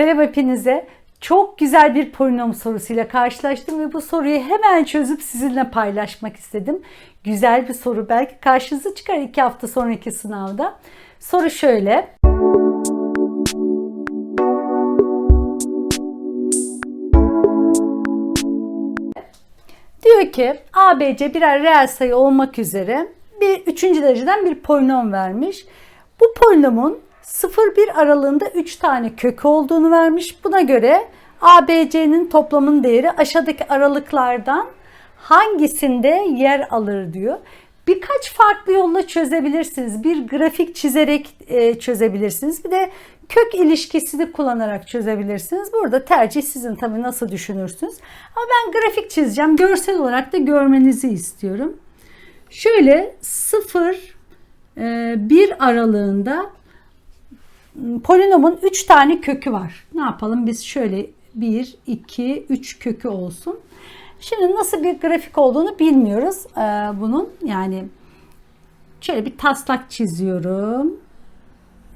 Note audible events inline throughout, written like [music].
Selam hepinize. Çok güzel bir polinom sorusuyla karşılaştım ve bu soruyu hemen çözüp sizinle paylaşmak istedim. Güzel bir soru belki karşınıza çıkar iki hafta sonraki sınavda. Soru şöyle. Diyor ki ABC birer reel sayı olmak üzere bir üçüncü dereceden bir polinom vermiş. Bu polinomun 0-1 aralığında 3 tane kökü olduğunu vermiş. Buna göre ABC'nin toplamın değeri aşağıdaki aralıklardan hangisinde yer alır diyor. Birkaç farklı yolla çözebilirsiniz. Bir grafik çizerek e, çözebilirsiniz. Bir de kök ilişkisini kullanarak çözebilirsiniz. Burada tercih sizin tabii nasıl düşünürsünüz. Ama ben grafik çizeceğim. Görsel olarak da görmenizi istiyorum. Şöyle 0 1 aralığında polinomun 3 tane kökü var. Ne yapalım biz şöyle 1, 2, 3 kökü olsun. Şimdi nasıl bir grafik olduğunu bilmiyoruz ee, bunun. Yani şöyle bir taslak çiziyorum.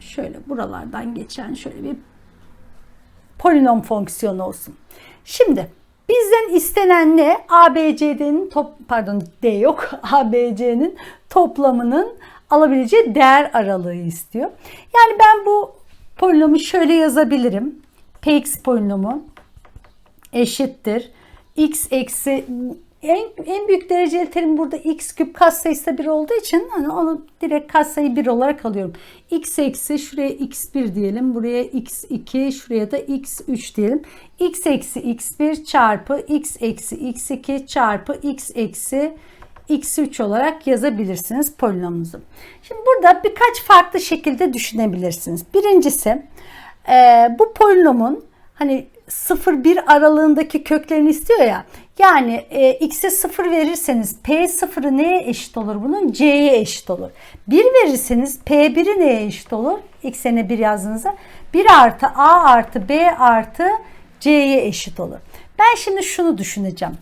Şöyle buralardan geçen şöyle bir polinom fonksiyonu olsun. Şimdi bizden istenen ne? ABC'nin top pardon D yok. [laughs] ABC'nin toplamının alabileceği değer aralığı istiyor. Yani ben bu polinomu şöyle yazabilirim. Px polinomu eşittir. x eksi en, en büyük dereceli terim burada x küp katsayısı da 1 olduğu için hani onu direkt katsayı 1 olarak alıyorum. x eksi şuraya x1 diyelim. Buraya x2 şuraya da x3 diyelim. x eksi x1 çarpı x eksi x2 çarpı x eksi x3 olarak yazabilirsiniz polinomunuzu. Şimdi burada birkaç farklı şekilde düşünebilirsiniz. Birincisi e, bu polinomun hani 0-1 aralığındaki köklerini istiyor ya. Yani e, x'e 0 verirseniz p0'ı neye eşit olur bunun? c'ye eşit olur. 1 verirseniz p1'i neye eşit olur? x'e 1 yazdığınızda 1 artı a artı b artı c'ye eşit olur. Ben şimdi şunu düşüneceğim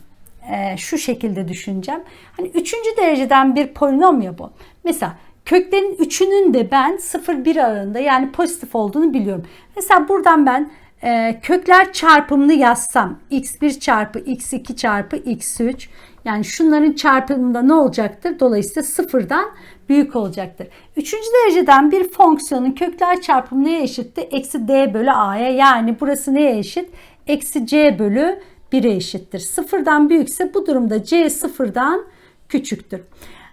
e, şu şekilde düşüneceğim. Hani üçüncü dereceden bir polinom ya bu. Mesela köklerin üçünün de ben 0-1 aralığında yani pozitif olduğunu biliyorum. Mesela buradan ben e, kökler çarpımını yazsam x1 çarpı x2 çarpı x3 yani şunların çarpımında ne olacaktır? Dolayısıyla sıfırdan büyük olacaktır. Üçüncü dereceden bir fonksiyonun kökler çarpımı neye eşitti? Eksi d bölü a'ya yani burası neye eşit? Eksi c bölü 1'e eşittir. Sıfırdan büyükse bu durumda c sıfırdan küçüktür.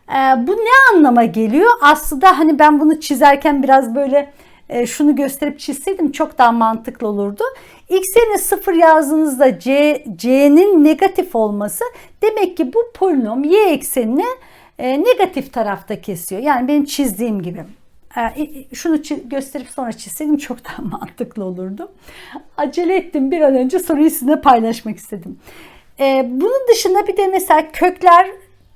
Ee, bu ne anlama geliyor? Aslında hani ben bunu çizerken biraz böyle e, şunu gösterip çizseydim çok daha mantıklı olurdu. X yerine 0 yazdığınızda c c'nin negatif olması demek ki bu polinom y eksenini e, negatif tarafta kesiyor. Yani benim çizdiğim gibi. Ee, şunu gösterip sonra çizseydim çok daha [laughs] mantıklı olurdu. Acele ettim bir an önce soruyu sizinle paylaşmak istedim. Ee, bunun dışında bir de mesela kökler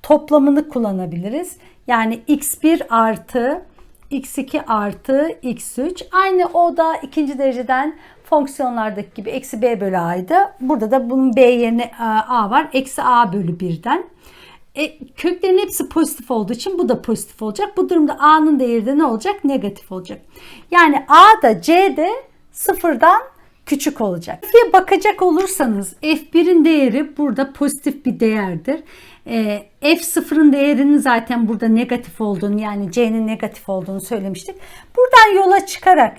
toplamını kullanabiliriz. Yani x1 artı x2 artı x3 aynı o da ikinci dereceden fonksiyonlardaki gibi eksi b bölü a'ydı. Burada da bunun b yerine a var. Eksi a bölü 1'den. E, köklerin hepsi pozitif olduğu için bu da pozitif olacak. Bu durumda A'nın değeri de ne olacak? Negatif olacak. Yani A da C de sıfırdan küçük olacak. F'ye bakacak olursanız F1'in değeri burada pozitif bir değerdir. E, F0'ın değerinin zaten burada negatif olduğunu yani C'nin negatif olduğunu söylemiştik. Buradan yola çıkarak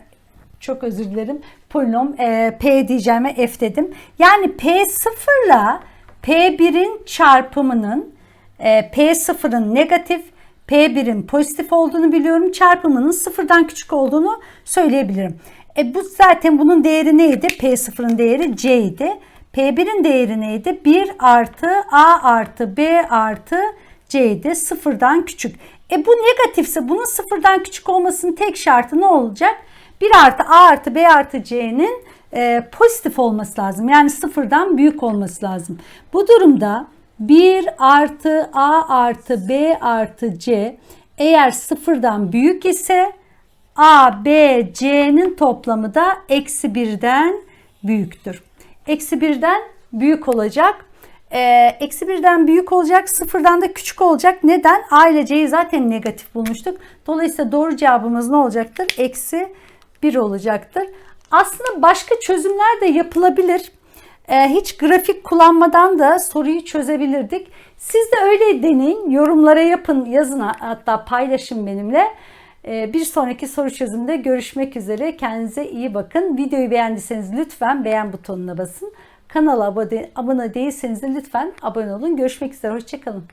çok özür dilerim polinom e, P diyeceğime F dedim. Yani P0 ile P1'in çarpımının e, P0'ın negatif, P1'in pozitif olduğunu biliyorum. Çarpımının sıfırdan küçük olduğunu söyleyebilirim. E bu zaten bunun değeri neydi? P0'ın değeri C idi. P1'in değeri neydi? 1 artı A artı B artı C idi. Sıfırdan küçük. E bu negatifse bunun sıfırdan küçük olmasının tek şartı ne olacak? 1 artı A artı B artı C'nin e, pozitif olması lazım. Yani sıfırdan büyük olması lazım. Bu durumda 1 artı A artı B artı C eğer sıfırdan büyük ise A, B, C'nin toplamı da eksi 1'den büyüktür. Eksi 1'den büyük olacak. Ee, eksi 1'den büyük olacak, sıfırdan da küçük olacak. Neden? A ile C'yi zaten negatif bulmuştuk. Dolayısıyla doğru cevabımız ne olacaktır? Eksi 1 olacaktır. Aslında başka çözümler de yapılabilir. Ee, hiç grafik kullanmadan da soruyu çözebilirdik. Siz de öyle deneyin, yorumlara yapın, yazın hatta paylaşın benimle. Ee, bir sonraki soru çözümünde görüşmek üzere. Kendinize iyi bakın. Videoyu beğendiyseniz lütfen beğen butonuna basın. Kanala abone değilseniz de lütfen abone olun. Görüşmek üzere. Hoşçakalın.